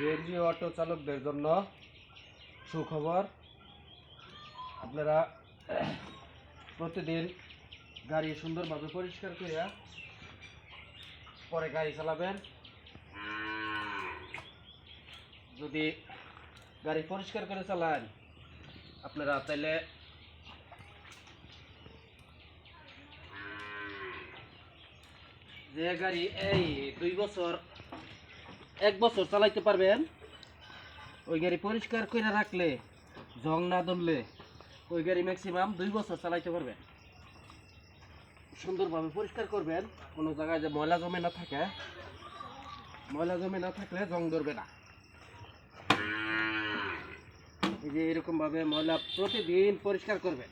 CNG auto চালকদের জন্য সুখবর। আপনারা প্রতিদিন গাড়ি সুন্দরভাবে পরিষ্কার করিয়া পরে গাড়ি চালাবেন। যদি গাড়ি পরিষ্কার করে চালান, আপনারা তাইলে যে গাড়ি এই দুই বছর এক বছর চালাইতে পারবেন? ওই গাড়ি পরিষ্কার করে রাখলে, জং না ধরলে, ওই গাড়ি ম্যাক্সিমাম দুই বছর চালাইতে পারবেন। সুন্দরভাবে পরিষ্কার করবেন, কোনো জায়গায় যে ময়লা জমে না থাকে। ময়লা জমে না থাকলে জং ধরবে না। এই যে এরকমভাবে ময়লা প্রতিদিন পরিষ্কার করবেন।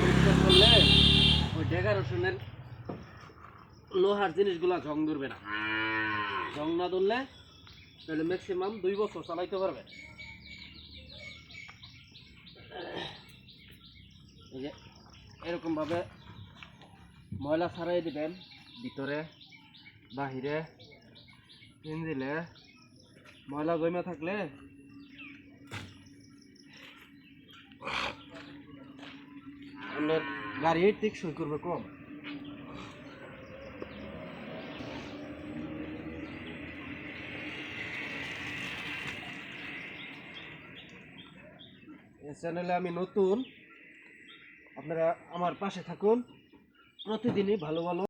পরিষ্কার করলে ওই ডেগা লোহার জিনিসগুলা জং ধরবে না। জং না ধরলে তাহলে ম্যাক্সিমাম দুই বছর চালাইতে পারবে। এই যে, এরকম ভাবে ময়লা ছাড়াই দিবেন, ভিতরে, বাহিরে, ইঞ্জিলে। ময়লা জমে থাকলে আপনার গাড়ি টেকসই করবে কম। চ্যানেলে আমি নতুন। আপনারা আমার পাশে থাকুন। প্রতিদিনই ভালো ভালো